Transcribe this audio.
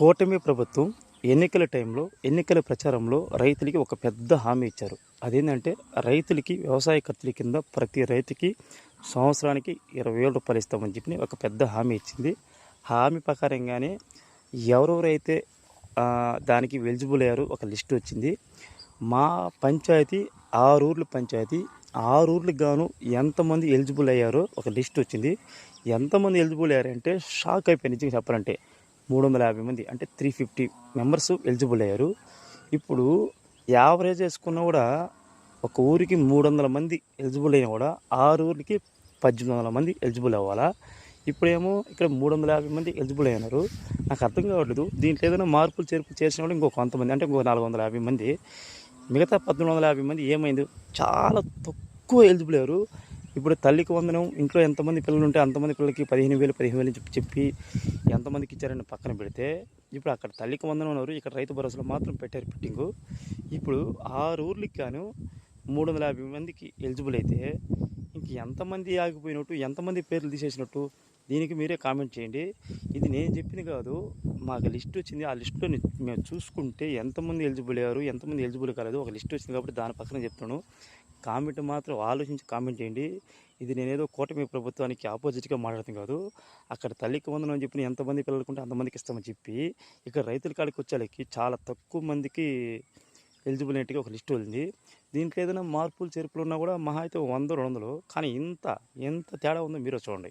కూటమి ప్రభుత్వం ఎన్నికల టైంలో ఎన్నికల ప్రచారంలో రైతులకి ఒక పెద్ద హామీ ఇచ్చారు. అదేంటంటే రైతులకి వ్యవసాయ ఖర్చుల కింద ప్రతి రైతుకి సంవత్సరానికి ఇరవై వేల రూపాయలు ఇస్తామని చెప్పి ఒక పెద్ద హామీ ఇచ్చింది. హామీ ప్రకారంగానే ఎవరెవరైతే దానికి ఎలిజిబుల్ అయ్యారో ఒక లిస్ట్ వచ్చింది. మా పంచాయతీ ఆరు ఊర్ల పంచాయతీ ఆరు ఊర్లకు గాను ఎంతమంది ఎలిజిబుల్ అయ్యారో ఒక లిస్ట్ వచ్చింది. ఎంతమంది ఎలిజిబుల్ అయ్యారంటే షాక్ అయిపోయి నిజంగా చెప్పాలంటే. మూడు వందల యాభై మంది అంటే త్రీ ఫిఫ్టీ మెంబర్స్ ఎలిజిబుల్ అయ్యారు. ఇప్పుడు యావరేజ్ వేసుకున్నా కూడా ఒక ఊరికి మూడు వందల మంది ఎలిజిబుల్ అయినా కూడా ఆరు ఊరికి పద్దెనిమిది వందల మంది ఎలిజిబుల్ అవ్వాలా? ఇప్పుడేమో ఇక్కడ మూడు వందల యాభై మంది ఎలిజిబుల్ అయినారు. నాకు అర్థం కావట్లేదు. దీంట్లో ఏదైనా మార్పులు చేర్పులు చేసిన కూడా ఇంకో కొంతమంది అంటే ఇంకో నాలుగు వందల యాభై మంది. మిగతా పద్దెనిమిది వందల యాభై మంది ఏమైంది? చాలా తక్కువ ఎలిజిబుల్ అయ్యారు. ఇప్పుడు తల్లికి వందనం ఇంట్లో ఎంతమంది పిల్లలు ఉంటే అంతమంది పిల్లలకి పదిహేను వేలు పదిహేను వేలు చెప్పి చెప్పి ఎంతమందికి ఇచ్చారని పక్కన పెడితే ఇప్పుడు అక్కడ తల్లికి వందనం ఉన్నారు ఇక్కడ రైతు భరోసాలో మాత్రం పెట్టారు ఫిట్టింగు. ఇప్పుడు ఆరు ఊర్లకి గాను మూడు వందల యాభై మందికి ఎలిజిబుల్ అయితే ఇంక ఎంతమంది ఆగిపోయినట్టు ఎంతమంది పేర్లు తీసేసినట్టు దీనికి మీరే కామెంట్ చేయండి. ఇది నేను చెప్పింది కాదు మాకు లిస్ట్ వచ్చింది. ఆ లిస్టులో మేము చూసుకుంటే ఎంతమంది ఎలిజిబుల్ అయ్యారు ఎంతమంది ఎలిజిబుల్ కాలేదు ఒక లిస్ట్ వచ్చింది కాబట్టి దాని పక్కన చెప్తాను కామెంట్ మాత్రం ఆలోచించి కామెంట్ చేయండి. ఇది నేనేదో కూటమి ప్రభుత్వానికి ఆపోజిట్గా మాట్లాడుతుంది కాదు. అక్కడ తల్లికి వందనం అని చెప్పిన ఎంతమంది పిల్లలకుంటే అంతమందికి ఇస్తామని చెప్పి ఇక్కడ రైతుల కాడికి వచ్చేళ్ళకి చాలా తక్కువ మందికి ఎలిజిబుల్ అయినట్టుగా ఒక లిస్ట్ ఉంది దీంట్లో ఏదైనా మార్పులు చేర్పులు ఉన్నా కూడా మహా అయితే వంద రెండు వందలు. కానీ ఇంత ఎంత తేడా ఉందో మీరు చూడండి.